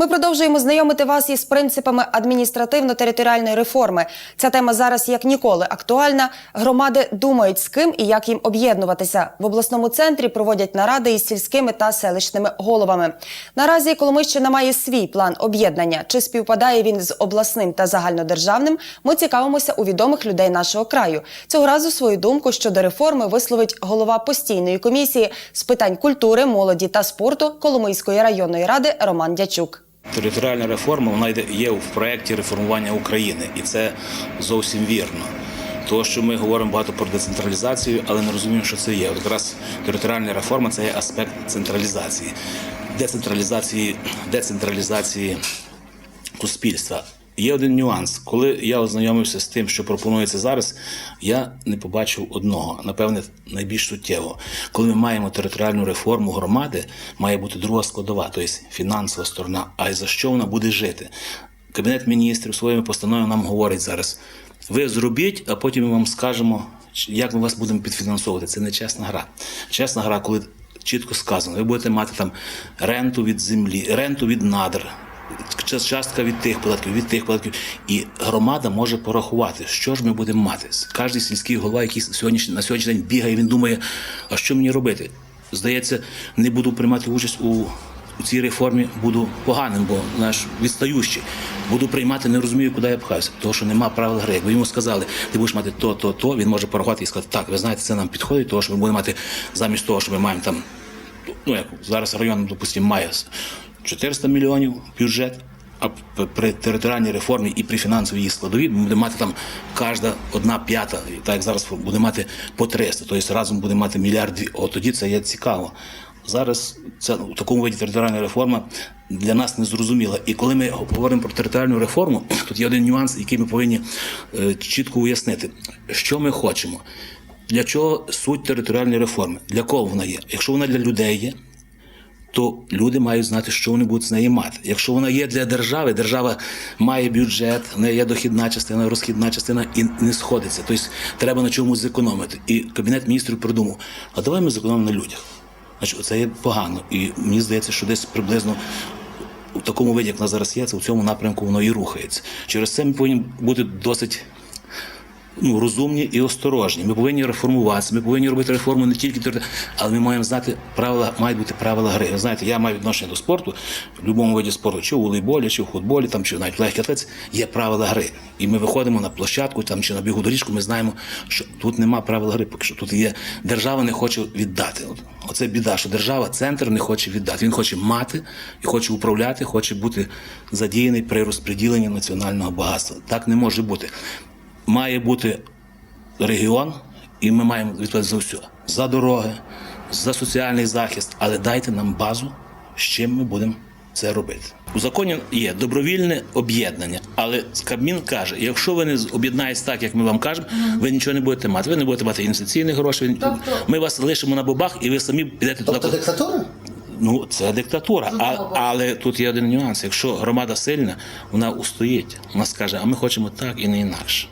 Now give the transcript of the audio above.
Ми продовжуємо знайомити вас із принципами адміністративно-територіальної реформи. Ця тема зараз як ніколи актуальна. Громади думають з ким і як їм об'єднуватися. В обласному центрі проводять наради із сільськими та селищними головами. Наразі Коломийщина має свій план об'єднання. Чи співпадає він з обласним та загальнодержавним? Ми цікавимося у відомих людей нашого краю. Цього разу свою думку щодо реформи висловить голова постійної комісії з питань культури, молоді та спорту Коломийської районної ради Роман Дячук. Територіальна реформа вона є в проєкті реформування України, і це зовсім вірно. Тому що ми говоримо багато про децентралізацію, але не розуміємо, що це є. От якраз територіальна реформа це є аспект централізації, децентралізації, децентралізації суспільства. Є один нюанс. Коли я ознайомився з тим, що пропонується зараз, я не побачив одного, напевне, найбільш суттєво. Коли ми маємо територіальну реформу громади, має бути друга складова, тобто фінансова сторона. А й за що вона буде жити? Кабінет міністрів своїми постановами нам говорить зараз: ви зробіть, а потім ми вам скажемо, як ми вас будемо підфінансовувати. Це не чесна гра. Чесна гра, коли чітко сказано, ви будете мати там ренту від землі, ренту від надр частка від тих податків, від тих податків. І громада може порахувати, що ж ми будемо мати. Кожен сільський голова, який сьогодні, на сьогоднішній день бігає, він думає, а що мені робити? Здається, не буду приймати участь у. У цій реформі буду поганим, бо наш відстаючий. Буду приймати, не розумію, куди я пхаюся. Тому що нема правил гри. Якби йому сказали, ти будеш мати то, то, то, він може порахувати і сказати, так, ви знаєте, це нам підходить, тому що ми будемо мати замість того, що ми маємо там ну як зараз район, допустимо, має 400 мільйонів бюджет, а при територіальній реформі і при фінансовій її складовій ми будемо мати там кожна одна п'ята, так як зараз буде мати по 300, тобто разом буде мати мільярд. От тоді це є цікаво. Зараз це в такому виді територіальна реформа для нас не зрозуміла. І коли ми говоримо про територіальну реформу, тут є один нюанс, який ми повинні е, чітко уяснити, що ми хочемо. Для чого суть територіальної реформи? Для кого вона є? Якщо вона для людей є, то люди мають знати, що вони будуть з неї мати. Якщо вона є для держави, держава має бюджет, в неї є дохідна частина, розхідна частина і не сходиться. Тобто треба на чомусь зекономити. І кабінет міністрів придумав: а давай ми зекономимо на людях. Значить, це є погано. І мені здається, що десь приблизно. У такому виді, як вона зараз є, це в цьому напрямку воно і рухається. Через це ми повинні бути досить ну, розумні і осторожні. Ми повинні реформуватися, ми повинні робити реформу не тільки але ми маємо знати правила, мають бути правила гри. Ви знаєте, я маю відношення до спорту, в будь-якому виді спорту, чи в волейболі, чи в футболі, там, чи навіть в легкій атлетиці, є правила гри. І ми виходимо на площадку там, чи на бігу доріжку, ми знаємо, що тут нема правил гри, поки що тут є держава не хоче віддати. Оце біда, що держава, центр не хоче віддати. Він хоче мати і хоче управляти, хоче бути задіяний при розподіленні національного багатства. Так не може бути має бути регіон, і ми маємо відповідати за все. За дороги, за соціальний захист, але дайте нам базу, з чим ми будемо це робити. У законі є добровільне об'єднання, але Кабмін каже: якщо ви не з- об'єднаєтесь так, як ми вам кажемо, ви нічого не будете мати. Ви не будете мати інвестиційних грошей. ви ні- Ми вас лишимо на бобах, і ви самі підете туди. Тобто диктатура? Ну, це диктатура. А, але тут є один нюанс. Якщо громада сильна, вона устоїть. Вона скаже, а ми хочемо так і не інакше.